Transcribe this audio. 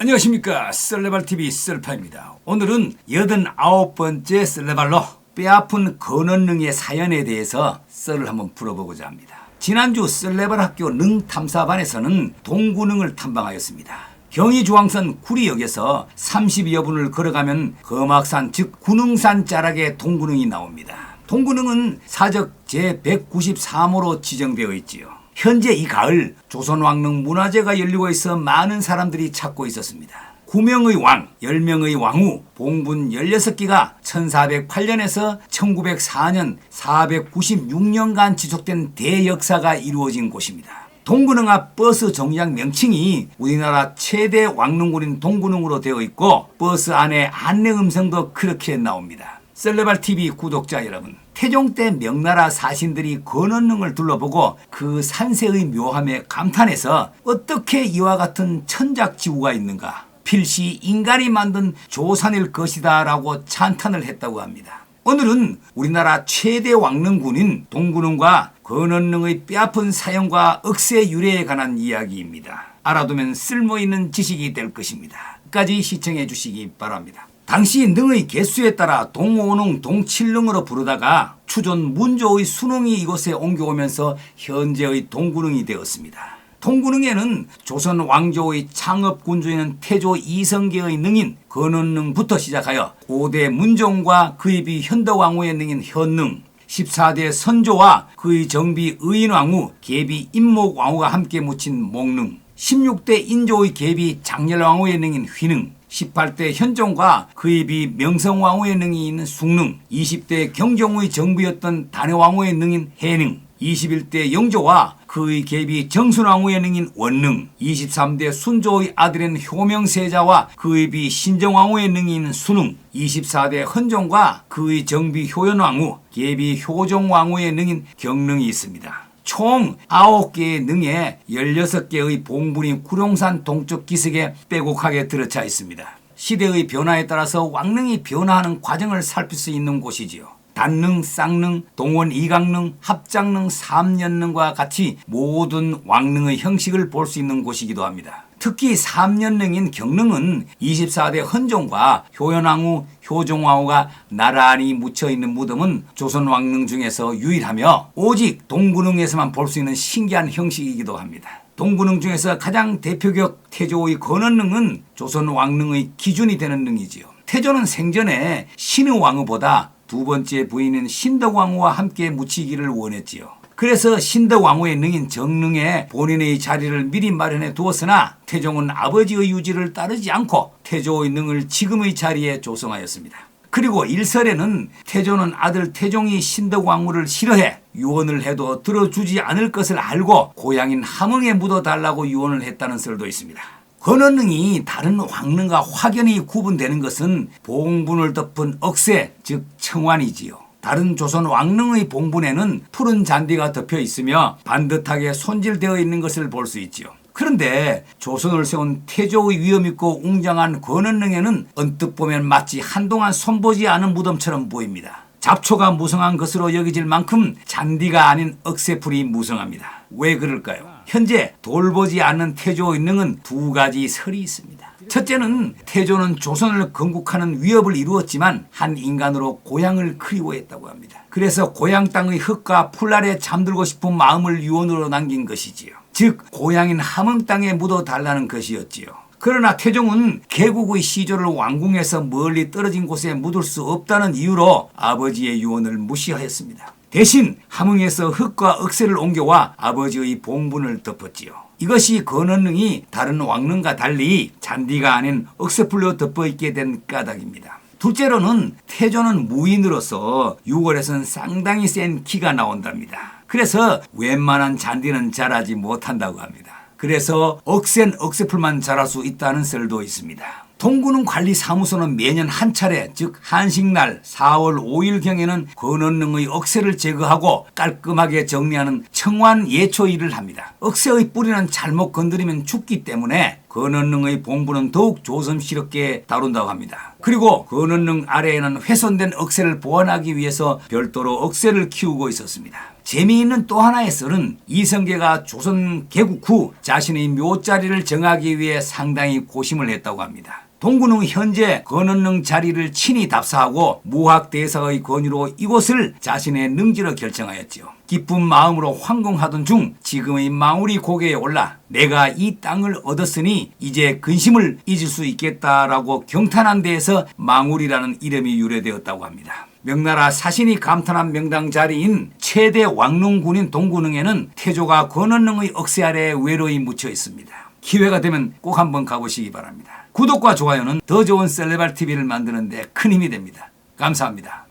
안녕하십니까. 썰레발TV 썰파입니다. 오늘은 89번째 썰레발로 뼈아픈 건원능의 사연에 대해서 썰을 한번 풀어보고자 합니다. 지난주 썰레발 학교 능탐사반에서는 동구능을 탐방하였습니다. 경의중앙선 구리역에서 30여 분을 걸어가면 거막산 즉 구능산 자락에 동구능이 나옵니다. 동구능은 사적 제193호로 지정되어 있지요 현재 이 가을 조선왕릉 문화제가 열리고 있어 많은 사람들이 찾고 있었습니다. 9명의 왕, 10명의 왕후, 봉분 16기가 1408년에서 1904년 496년간 지속된 대역사가 이루어진 곳입니다. 동구릉 앞 버스 정류장 명칭이 우리나라 최대 왕릉군인 동구릉으로 되어 있고 버스 안에 안내 음성도 그렇게 나옵니다. 셀레발 TV 구독자 여러분, 태종 때 명나라 사신들이 건원릉을 둘러보고 그 산세의 묘함에 감탄해서 어떻게 이와 같은 천작지구가 있는가? 필시 인간이 만든 조산일 것이다 라고 찬탄을 했다고 합니다. 오늘은 우리나라 최대 왕릉군인 동구릉과 건원릉의 뼈아픈 사연과 억세 유래에 관한 이야기입니다. 알아두면 쓸모있는 지식이 될 것입니다. 끝까지 시청해 주시기 바랍니다. 당시 능의 개수에 따라 동오능, 동칠능으로 부르다가 추존 문조의 순흥이 이곳에 옮겨오면서 현재의 동구능이 되었습니다. 동구능에는 조선 왕조의 창업 군주인 태조 이성계의 능인 건원능부터 시작하여 고대 문종과 그의 비 현덕왕후의 능인 현능, 14대 선조와 그의 정비 의인왕후, 계비 임목왕후가 함께 묻힌 목능, 16대 인조의 계비 장렬왕후의 능인 휘능, 18대 현종과 그의 비 명성왕후의 능이 있는 숭능, 20대 경종의 정부였던 단해왕후의 능인 해능, 21대 영조와 그의 계비 정순왕후의 능인 원능, 23대 순조의 아들인 효명세자와 그의 비 신정왕후의 능인 수능, 24대 헌종과 그의 정비 효연왕후, 계비 효종왕후의 능인 경능이 있습니다. 총 9개의 능에 16개의 봉분이 구룡산 동쪽 기슭에 빼곡하게 들어차 있습니다. 시대의 변화에 따라서 왕릉이 변화하는 과정을 살필 수 있는 곳이지요. 단능, 쌍능, 동원 이강능, 합장능, 삼년능과 같이 모든 왕릉의 형식을 볼 수 있는 곳이기도 합니다. 특히 3년능인 경능은 24대 헌종과 효연왕후, 효종왕후가 나란히 묻혀있는 무덤은 조선 왕릉 중에서 유일하며 오직 동구릉에서만 볼 수 있는 신기한 형식이기도 합니다. 동구릉 중에서 가장 대표격 태조의 건원릉은 조선 왕릉의 기준이 되는 능이지요. 태조는 생전에 신의 왕후보다 두 번째 부인인 신덕왕후와 함께 묻히기를 원했지요. 그래서 신덕왕후의 능인 정릉에 본인의 자리를 미리 마련해 두었으나 태종은 아버지의 유지를 따르지 않고 태조의 능을 지금의 자리에 조성하였습니다. 그리고 일설에는 태조는 아들 태종이 신덕왕후를 싫어해 유언을 해도 들어주지 않을 것을 알고 고향인 함흥에 묻어달라고 유언을 했다는 설도 있습니다. 건원능이 다른 왕릉과 확연히 구분되는 것은 봉분을 덮은 억새 즉 청환이지요. 다른 조선 왕릉의 봉분에는 푸른 잔디가 덮여 있으며 반듯하게 손질되어 있는 것을 볼 수 있지요. 그런데 조선을 세운 태조의 위엄있고 웅장한 권원릉에는 언뜻 보면 마치 한동안 손보지 않은 무덤처럼 보입니다. 잡초가 무성한 것으로 여겨질 만큼 잔디가 아닌 억새풀이 무성합니다. 왜 그럴까요? 현재 돌보지 않는 태조의 능은 두 가지 설이 있습니다. 첫째는 태조는 조선을 건국하는 위협을 이루었지만 한 인간으로 고향을 그리워했다고 합니다. 그래서 고향 땅의 흙과 풀 아래 잠들고 싶은 마음을 유언으로 남긴 것이지요. 즉 고향인 함흥 땅에 묻어 달라는 것이었지요. 그러나 태종은 개국의 시조를 왕궁에서 멀리 떨어진 곳에 묻을 수 없다는 이유로 아버지의 유언을 무시하였습니다. 대신 함흥에서 흙과 억새를 옮겨와 아버지의 봉분을 덮었지요. 이것이 건원릉이 다른 왕릉과 달리 잔디가 아닌 억새풀로 덮어 있게 된 까닭입니다. 둘째로는 태조는 무인으로서 6월에선 상당히 센 키가 나온답니다. 그래서 웬만한 잔디는 자라지 못한다고 합니다. 그래서 억센 억새풀만 자랄 수 있다는 썰도 있습니다. 동구는 관리사무소는 매년 한 차례 즉 한식날 4월 5일경에는 건원능의 억새를 제거하고 깔끔하게 정리하는 청완 예초일을 합니다. 억새의 뿌리는 잘못 건드리면 죽기 때문에 건원능의 본부는 더욱 조심스럽게 다룬다고 합니다. 그리고 건원능 아래에는 훼손된 억새를 보완하기 위해서 별도로 억새를 키우고 있었습니다. 재미있는 또 하나의 썰은 이성계가 조선 개국 후 자신의 묘자리를 정하기 위해 상당히 고심을 했다고 합니다. 동구는 현재 건원능 자리를 친히 답사하고 무학대사의 권유로 이곳을 자신의 능지로 결정하였지요. 기쁜 마음으로 황공하던 중 지금의 망우리 고개에 올라 내가 이 땅을 얻었으니 이제 근심을 잊을 수 있겠다라고 경탄한 데에서 망우리라는 이름이 유래되었다고 합니다. 명나라 사신이 감탄한 명당 자리인 최대 왕릉군인 동구능에는 태조가 권원능의 억새 아래 외로이 묻혀 있습니다. 기회가 되면 꼭 한번 가보시기 바랍니다. 구독과 좋아요는 더 좋은 셀레발 TV를 만드는 데 큰 힘이 됩니다. 감사합니다.